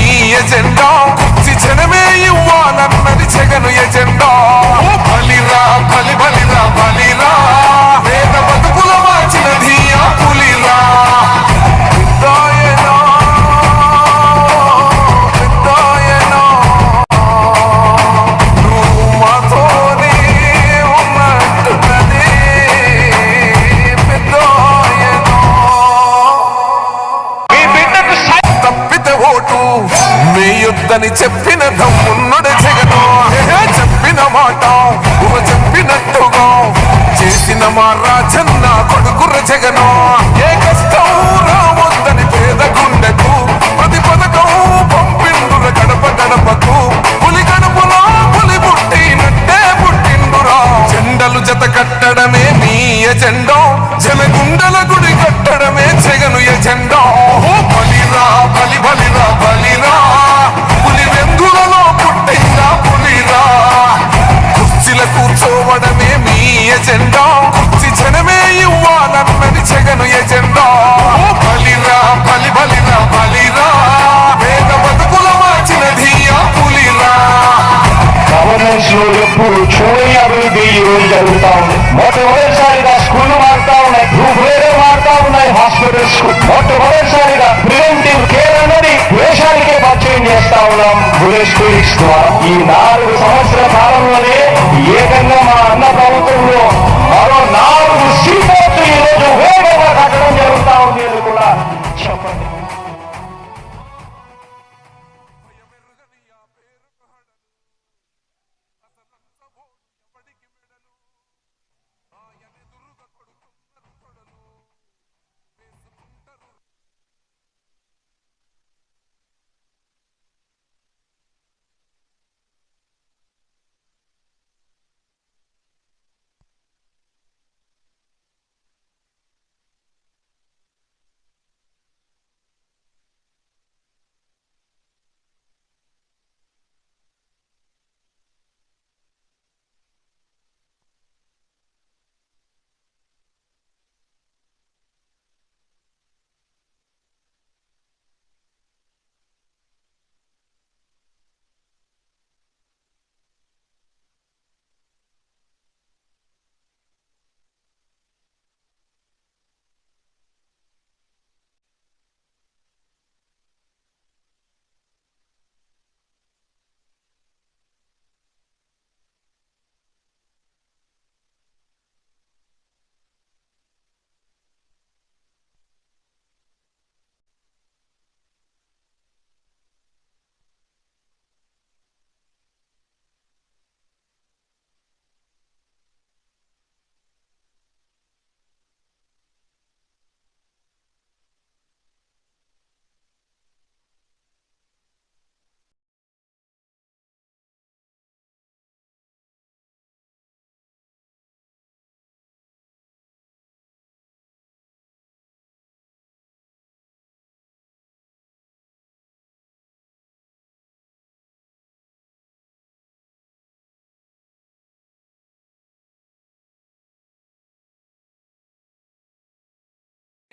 కూర్చోవడమే ఎజెండా? కుర్చీ జనమే ఇవ్వాలన్నది జగను ఎజెండా. బలిరా బలి బలిరా బలిరా. వేయొద్దని చెప్పిన హాస్పిటల్స్ మొట్టమొదటిసారిగా ప్రివెంటివ్ కేర్ అన్నది దేశానికే పరిచయం చేస్తా ఉన్నాం. బులెట్ క్లినిక్స్ ద్వారా. ఈ నాలుగు సంవత్సరాల కాలంలోనే ఏకంగా మా అన్న ప్రభుత్వంలో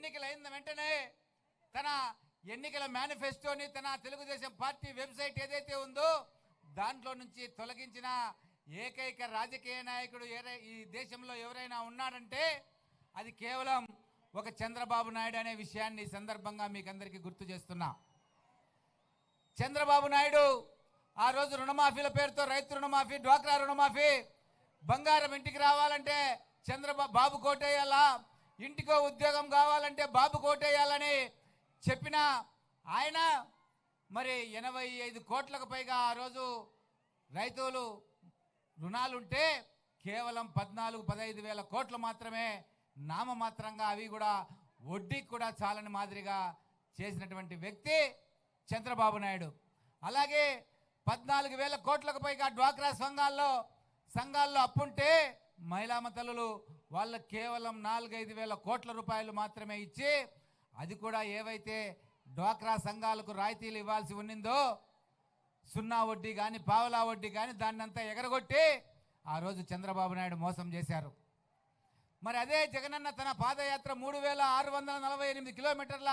ఎన్నికలైన వెంటనే తన ఎన్నికల మేనిఫెస్టోని తన తెలుగుదేశం పార్టీ వెబ్సైట్ ఏదైతే ఉందో దాంట్లో నుంచి తొలగించిన ఏకైక రాజకీయ నాయకుడు ఏరై- ఈ దేశంలో ఎవరైనా ఉన్నాడంటే అది కేవలం ఒక చంద్రబాబు నాయుడు అనే విషయాన్ని సందర్భంగా మీకు అందరికీ గుర్తు చేస్తున్నా. చంద్రబాబు నాయుడు ఆ రోజు రుణమాఫీల పేరుతో రైతు రుణమాఫీ డ్వాక్రా రుణమాఫీ బంగారం ఇంటికి రావాలంటే చంద్రబాబు బాబు కోటేయాలా? ఇంటికో ఉద్యోగం కావాలంటే బాబు కోటేయాలని చెప్పిన ఆయన మరి ఎనభై ఐదు కోట్లకు పైగా ఆ రోజు రైతులు రుణాలుంటే కేవలం పద్నాలుగు పదహైదు వేల కోట్లు మాత్రమే నామమాత్రంగా అవి కూడా వడ్డీకి కూడా చాలని మాదిరిగా చేసినటువంటి వ్యక్తి చంద్రబాబు నాయుడు. అలాగే పద్నాలుగు వేల కోట్లకు పైగా డ్వాక్రా సంఘాల్లో సంఘాల్లో అప్పుంటే మహిళామ వాళ్ళకి కేవలం నాలుగైదు వేల కోట్ల రూపాయలు మాత్రమే ఇచ్చి అది కూడా ఏవైతే డ్వాక్రా సంఘాలకు రాయితీలు ఇవ్వాల్సి ఉన్నిందో సున్నా వడ్డీ కానీ పావలా వడ్డీ కానీ దాన్నంతా ఎగరగొట్టి ఆ రోజు చంద్రబాబు నాయుడు మోసం చేశారు. మరి అదే జగనన్న తన పాదయాత్ర మూడు వేల ఆరు వందల నలభై ఎనిమిది కిలోమీటర్ల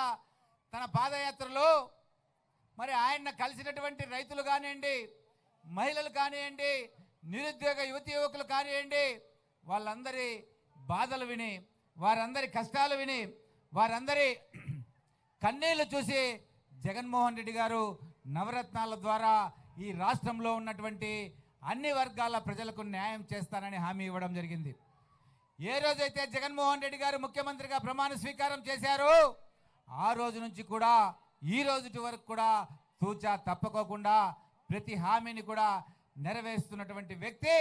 తన పాదయాత్రలో మరి ఆయన కలిసినటువంటి రైతులు కానివ్వండి మహిళలు కానివ్వండి నిరుద్యోగ యువతి యువకులు కానివ్వండి వాళ్ళందరి బాధలు విని వారందరి కష్టాలు విని వారందరి కన్నీళ్ళు చూసి జగన్మోహన్ రెడ్డి గారు నవరత్నాల ద్వారా ఈ రాష్ట్రంలో ఉన్నటువంటి అన్ని వర్గాల ప్రజలకు న్యాయం చేస్తానని హామీ ఇవ్వడం జరిగింది. ఏ రోజైతే జగన్మోహన్ రెడ్డి గారు ముఖ్యమంత్రిగా ప్రమాణ స్వీకారం చేశారో ఆ రోజు నుంచి కూడా ఈ రోజుటి వరకు కూడా తూచా తప్పకోకుండా ప్రతి హామీని కూడా నెరవేరుస్తున్నటువంటి వ్యక్తి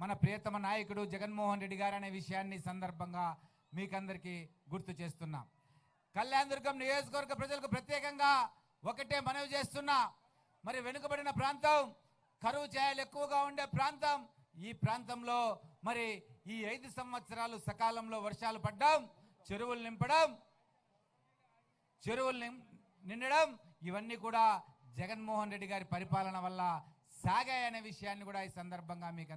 మన ప్రియతమ నాయకుడు జగన్మోహన్ రెడ్డి గారు అనే విషయాన్ని సందర్భంగా మీకందరికీ గుర్తు చేస్తున్నాం. కళ్యాణదుర్గం నియోజకవర్గ ప్రజలకు ప్రత్యేకంగా ఒకటే మనవి చేస్తున్నా. మరి వెనుకబడిన ప్రాంతం కరువు ఛాయలు ఎక్కువగా ఉండే ప్రాంతం ఈ ప్రాంతంలో మరి ఈ ఐదు సంవత్సరాలు సకాలంలో వర్షాలు పడ్డం చెరువులు నింపడం చెరువులు నిం- నిండడం ఇవన్నీ కూడా జగన్మోహన్ రెడ్డి గారి పరిపాలన వల్ల సాగాయనే విషయాన్ని కూడా ఈ సందర్భంగా మీకు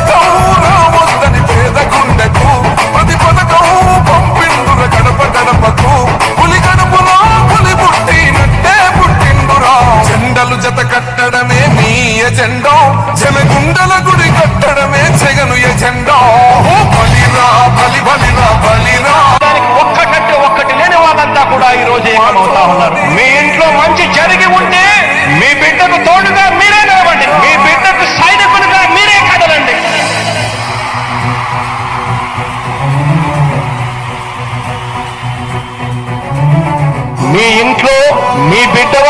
జెండా జమ గుండల గుడి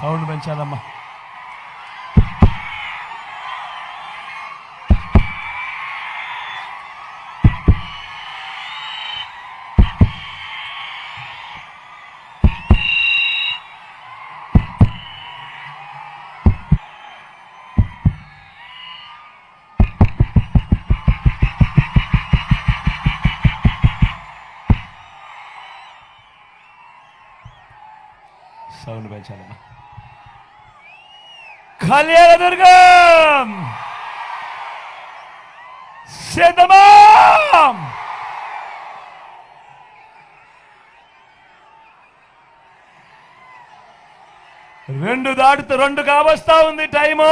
సౌండ్ పెంచాలమ్మా. సౌండ్ పెంచాలమ్మా. కళ్యాణదుర్గం సిద్ధమా! రెండు దాటితే రెండు కావస్తా ఉంది టైము.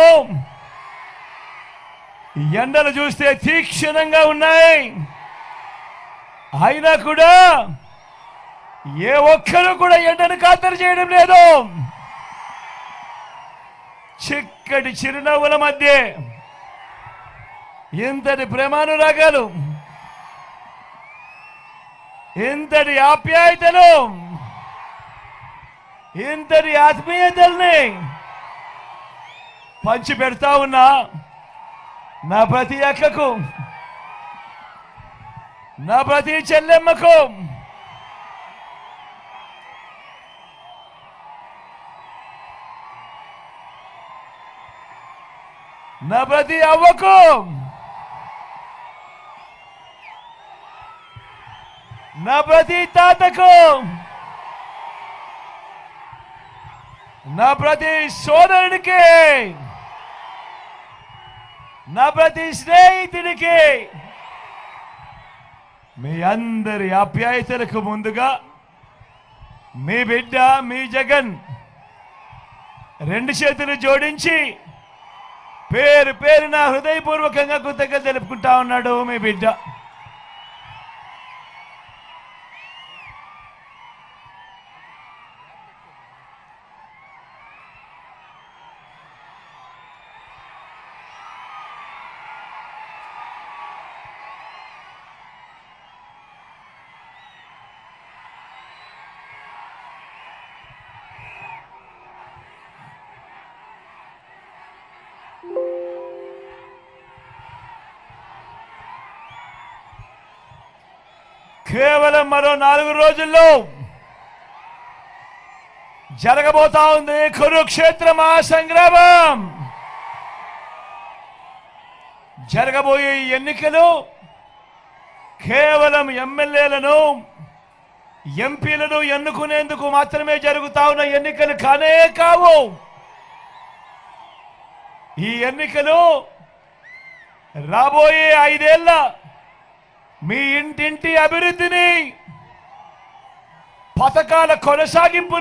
ఎండలు చూస్తే తీక్షణంగా ఉన్నాయి. అయినా కూడా ఏ ఒక్కరూ కూడా ఎండను ఖాతరు చేయడం లేదు. చిక్కటి చిరునవ్వుల మధ్య ఇంతటి ప్రేమానురాగాలు ఇంతటి ఆప్యాయతలు ఇంతటి ఆత్మీయతల్ని పంచి పెడతా ఉన్నా నా ప్రతి అక్కకు నా ప్రతి చెల్లెమ్మకు నా ప్రతి అవ్వకు. నా ప్రతి తాతకు. నా ప్రతి సోదరుడికి నా ప్రతి స్నేహితుడికి మీ అందరి ఆప్యాయతలకు ముందుగా మీ బిడ్డ మీ జగన్ రెండు చేతులు జోడించి పేరు పేరు నా హృదయపూర్వకంగా కృతజ్ఞత తెలుపుకుంటా ఉన్నాడు మీ బిడ్డ. కేవలం మరో నాలుగు రోజుల్లో జరగబోతా ఉంది కురుక్షేత్ర మహాసంగ్రామం జరగబోయే ఈ ఎన్నికలు కేవలం ఎమ్మెల్యేలను ఎంపీలను ఎన్నుకునేందుకు మాత్రమే జరుగుతా ఉన్న ఎన్నికలు కానే కావు. ఈ ఎన్నికలు రాబోయే ఐదేళ్ళ మీ ఇంటింటి అభివృద్ధిని పథకాల కొనసాగింపు